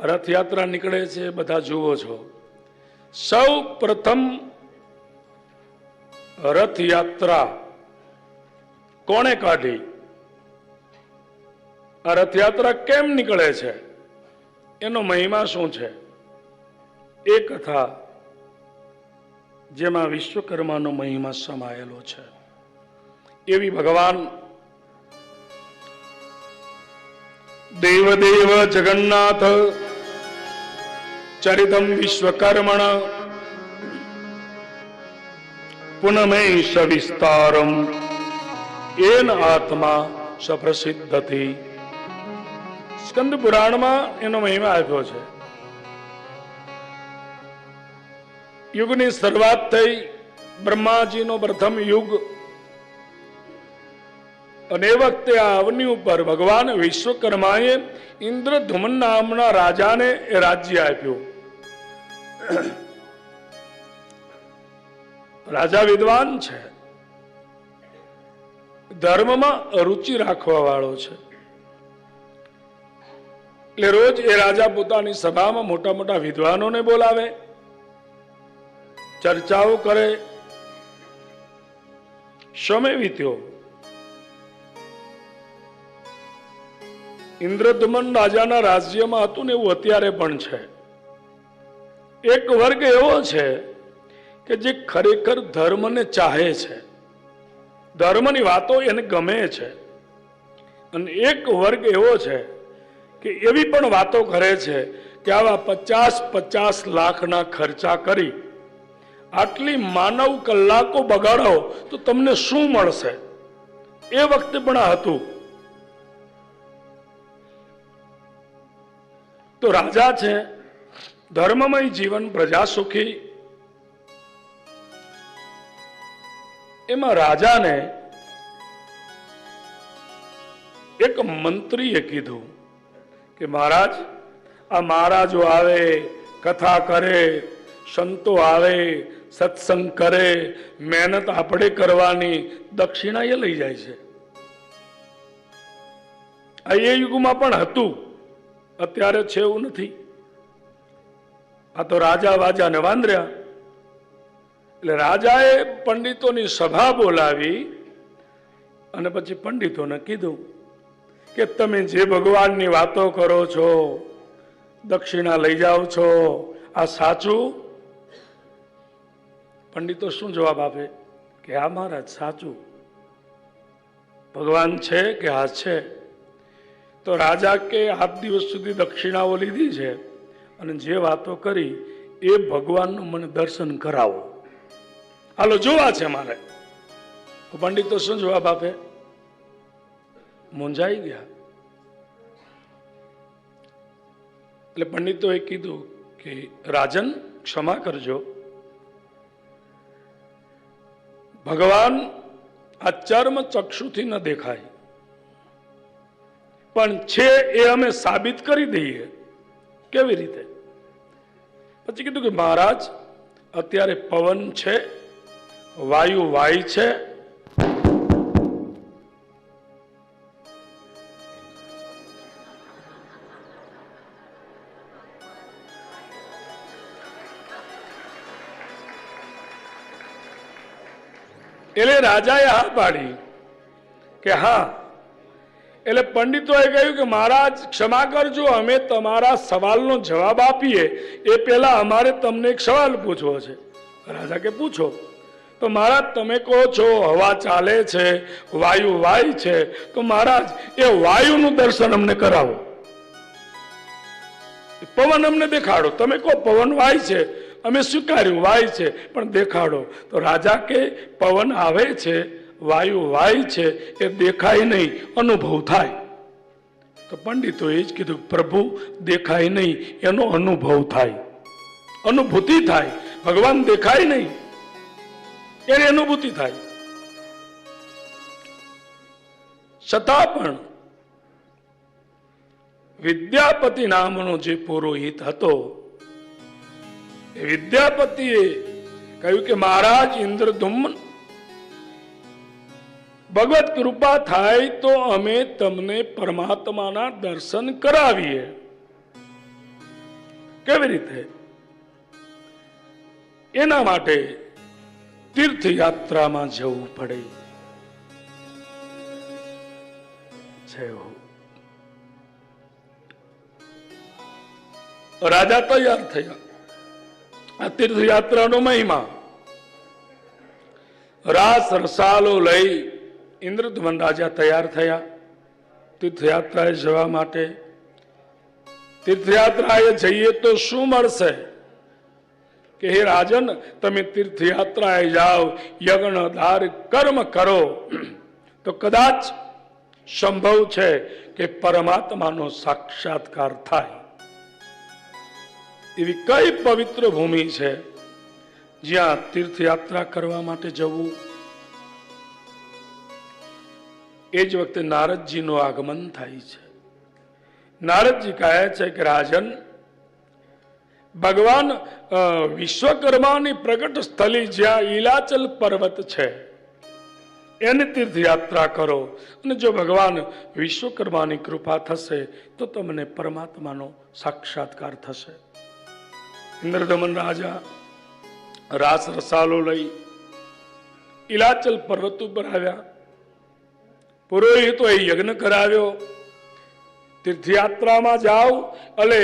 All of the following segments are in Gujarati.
રથયાત્રા નીકળે છે, બધા જુઓ છો. સૌ પ્રથમ રથયાત્રા કોણે કાઢી? આ રથયાત્રા કેમ નીકળે છે? એનો મહિમા શું છે? એ કથા જેમાં વિશ્વકર્માનો મહિમા સમાયેલો છે. એવી ભગવાન દેવદેવ જગન્નાથ ચરિતમ વિશ્વકર્મણ પુનમેશ વિસ્તારમ એન આત્મા સપ્રસિદ્ધથી સ્કંદ પુરાણમાં એનો મહિમા આપ્યો છે। યુગની શરૂઆત થઈ બ્રહ્માજીનો પ્રથમ યુગ અને વખતે આ અવની ઉપર ભગવાન વિશ્વકર્માએ ઇન્દ્રધુમન નામના રાજાને એ રાજ્ય આપ્યું. રાજા વિદ્વાન છે. ધર્મમાં રુચિ રાખવા વાળો છે. એટલે રોજ એ રાજા પોતાની સભામાં મોટા મોટા વિદ્વાનોને બોલાવે, ચર્ચાઓ કરે. સમય વીત્યો. ઇન્દ્રદમન રાજાના રાજ્યમાં હતું ને એવું અત્યારે પણ છે. એક વર્ગ એવો છે કે જે ખરેખર ધર્મને ચાહે છે. ધર્મની વાતો એને ગમે છે. અને એક વર્ગ એવો છે કે એવી પણ વાતો કરે છે કે આવા પચાસ પચાસ લાખના ખર્ચા કરી આટલી માનવ કલાકો બગાડો તો તમને શું મળશે? એ વખતે પણ આ હતું. તો રાજા છે. ધર્મમય જીવન પ્રજા સુખી. એમાં રાજાને એક મંત્રીએ કીધું કે મહારાજ, આ મહારાજો આવે, કથા કરે, સંતો આવે, સત્સંગ કરે, મહેનત આપણે કરવાની, દક્ષિણા એ લઈ જાય છે. આ એ યુગમાં પણ હતું. અત્યારે છે એવું નથી. આ તો રાજા વાજાને વાંદર્યા. એટલે રાજાએ પંડિતોની સભા બોલાવી અને પછી પંડિતોને કીધું કે તમે જે ભગવાનની વાતો કરો છો, દક્ષિણા લઈ જાઓ છો, આ સાચું? પંડિતો શું જવાબ આપે? કે આ મહારાજ સાચું. ભગવાન છે કે હા છે? તો રાજા કે આઠ દિવસ સુધી દક્ષિણાઓ લીધી છે અને જે વાતો કરી એ ભગવાનનું મને દર્શન કરાવો. હાલો, જોવા છે મારે. પંડિતો શું જવાબ આપે? મૂંઝાઈ ગયા. એટલે પંડિતોએ કીધું કે રાજન, ક્ષમા કરજો. ભગવાન આ ચર્મ ચક્ષુથી ન દેખાય. પણ છે એ અમે સાબિત કરી દઈએ. કેવી રીતે? પછી કીધું કે મહારાજ, અત્યારે પવન છે, વાયુ વાય છે. એટલે રાજાએ હા પાડી કે હા એટલે પંડિતોએ કહ્યું કે મહારાજ, ક્ષમા કરજો, અમે તમારા સવાલનો જવાબ આપીએ. એ પહેલાં અમારે તમને એક સવાલ પૂછવો છે. રાજા કે પૂછો, તો મહારાજ, તમે કહો છો, હવા ચાલે છે, વાયુ વાય છે, તો મહારાજ, એ વાયુનું દર્શન અમને કરાવો. પવન અમને દેખાડો. તમે કહો, પવન વાય છે, અમે સ્વીકાર્યું, વાય છે, પણ દેખાડો. તો રાજા કે, પવન આવે છે વાયુ વાય છે એ દેખાય નહીં, અનુભવ થાય. તો પંડિતોએ જ કીધું, પ્રભુ, દેખાય નહીં, એનો અનુભવ થાય. અનુભૂતિ થાય, ભગવાન દેખાય નહીં, એની અનુભૂતિ થાય. છતાં પણ વિદ્યાપતિ નામનો જે પુરોહિત હતો વિદ્યાપતિએ કહ્યું કે, મહારાજ, ઇન્દ્રધુમ્ન ભગવત કૃપા થાય તો અમે તમને પરમાત્માના દર્શન કરાવીએ. કેવી રીતે? એના માટે તીર્થયાત્રામાં જવું પડે. છે રાજા તૈયાર થયા. આ તીર્થયાત્રાનો મહિમા. રાસ રસાલો લઈ ઇન્દ્રધ્વન રાજા તૈયાર થયા. તીર્થયાત્રાએ જવા માટે. તીર્થયાત્રાએ જઈએ તો શું મળશે? કે હે રાજન, તમે તીર્થયાત્રાએ જાઓ યજ્ઞ ધાર કર્મ કરો. તો કદાચ સંભવ છે કે પરમાત્માનો સાક્ષાત્કાર થાય. એવી કઈ પવિત્ર ભૂમિ છે જ્યાં તીર્થયાત્રા કરવા માટે જવું? એ જ વખતે નારદજીનું આગમન થાય છે. નારદજી કહે છે કે, રાજન, ભગવાન વિશ્વકર્માની પ્રગટ સ્થલી જ્યાં ઈલાચલ પર્વત છે, એની તીર્થયાત્રા કરો. અને જો ભગવાન વિશ્વકર્માની કૃપા થશે, તો તમને પરમાત્માનો સાક્ષાત્કાર થશે. ઇન્દ્રદમન રાજા રાસ રસાલો લઈ ઈલાચલ પર્વત ઉપર આવ્યા. પુરોહિતોએ યજ્ઞ કરાવ્યો. તીર્થયાત્રામાં જાઓ એટલે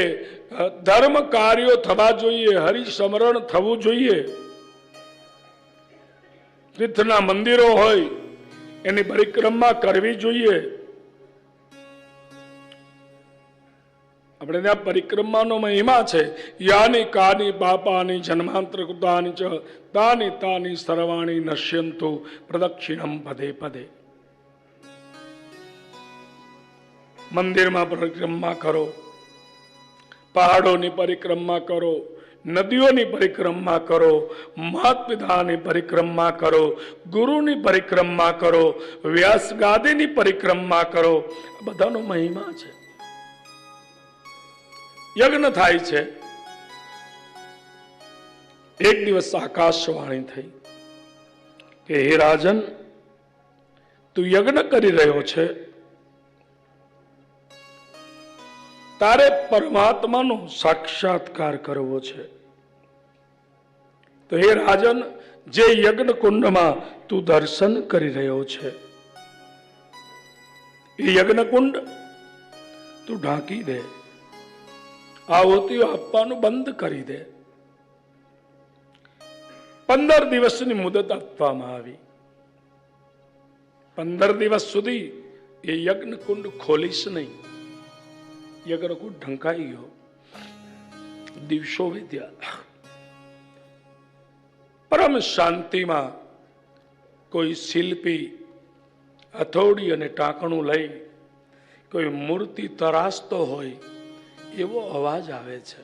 ધર્મ કાર્યો થવા જોઈએ, હરિસમરણ થવું જોઈએ. તીર્થના મંદિરો હોય, એની પરિક્રમા કરવી જોઈએ. આપણે ત્યાં પરિક્રમાનો મહિમા છે. યાની કાની બાપાની જન્માંતર કૃતાની ચ, તાની તાની સર્વાણી નશ્યંતુ, પ્રદક્ષિણમ પદે પદે. મંદિરમાં પરિક્રમા કરો. પહાડોની પરિક્રમા કરો, નદીઓની પરિક્રમા કરો માત પિતાની પરિક્રમા કરો, ગુરુની પરિક્રમા કરો વ્યાસ ગાદીની પરિક્રમા કરો. બધાનો મહિમા છે. યજ્ઞ થાય છે. એક દિવસ આકાશવાણી થઈ કે, હે રાજન, તું યજ્ઞ કરી રહ્યો છે? તારે પરમાત્માનો સાક્ષાત્કાર કરવો છે. તો હે રાજન, જે યજ્ઞ કુંડમાં તું દર્શન કરી રહ્યો છે, એ યજ્ઞ કુંડ તું ઢાંકી દે, આહુતિઓ આપવાનું બંધ કરી દે. પંદર દિવસની મુદત આપવામાં આવી. પંદર દિવસ સુધી એ યજ્ઞ કુંડ ખોલીશ નહીં. યજ્ઞ ઢંકાઈ ગયો દિવસો વીત્યા પરમ શાંતિમાં કોઈ શિલ્પી હથોડી અને ટાંકણું લઈ કોઈ મૂર્તિ તરાસતો હોય એવો અવાજ આવે છે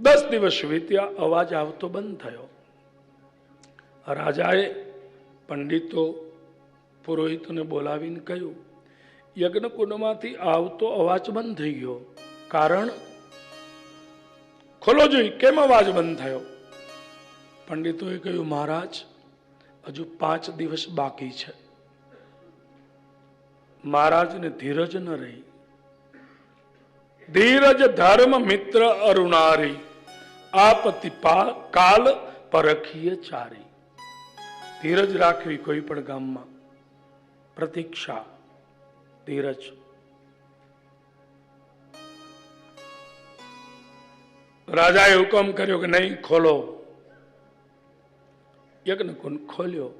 દસ દિવસ વીત્યા અવાજ આવતો બંધ થયો રાજાએ પંડિતો પુરોહિતોને બોલાવીને કહ્યું યજ્ઞકુંડમાંથી આવતો અવાજ બંધ થઈ ગયો. કારણ? ખોલો જોઈ, કેમ અવાજ બંધ થયો? પંડિતોએ કહ્યું, મહારાજ, હજુ પાંચ દિવસ બાકી છે. મહારાજને ધીરજ ન રહી. ધીરજ ધર્મ મિત્ર અરુણારી. આપતિ પતિપા કાલ પરખીય ચારી. ધીરજ રાખવી કોઈ પણ ગામમાં. પ્રતીક્ષા. ધીરજ. રાજાએ હુકમ કર્યો કે નહીં, ખોલો. યજ્ઞકુંડ ખોલ્યો.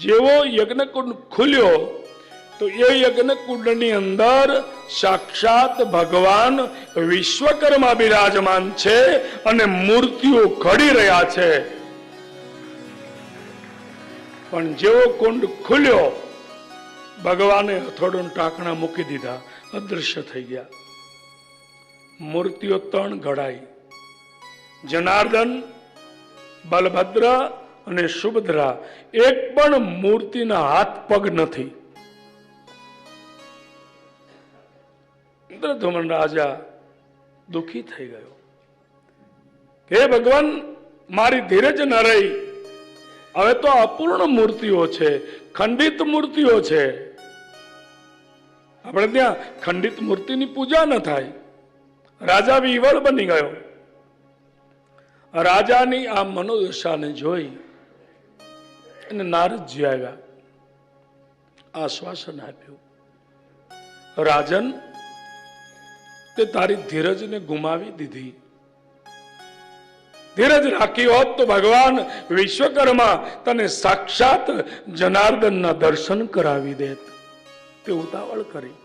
જેવો યજ્ઞકુંડ ખુલ્યો, તો એ યજ્ઞકુંડની અંદર સાક્ષાત ભગવાન વિશ્વકર્મા બિરાજમાન છે અને મૂર્તિઓ ઘડી રહ્યા છે. પણ જેવો કુંડ ખુલ્યો ભગવાને હથોડું ટાંકણા મૂકી દીધા. અદૃશ્ય થઈ ગયા. મૂર્તિઓ ત્રણ ઘડાઈ. જનાર્દન, બલભદ્ર અને સુભદ્રા એક પણ મૂર્તિના હાથ પગ નથી. ઇન્દ્રધુમન રાજા દુખી થઈ ગયો. હે ભગવાન, મારી ધીરજ ન રહી. હવે તો અપૂર્ણ મૂર્તિઓ છે, ખંડિત મૂર્તિઓ છે. આપણે ત્યાં ખંડિત મૂર્તિની પૂજા ન થાય. રાજા વિવળ બની ગયો. રાજાની આ મનોદશાને જોઈ અને નારદજી આવ્યા. આશ્વાસન આપ્યું. રાજન, તે તારી ધીરજને ગુમાવી દીધી. ધીરજ રાખી હોત તો ભગવાન વિશ્વકર્મા તને સાક્ષાત જનાર્દનના દર્શન કરાવી દેત. તે ઉતાવળ કરી.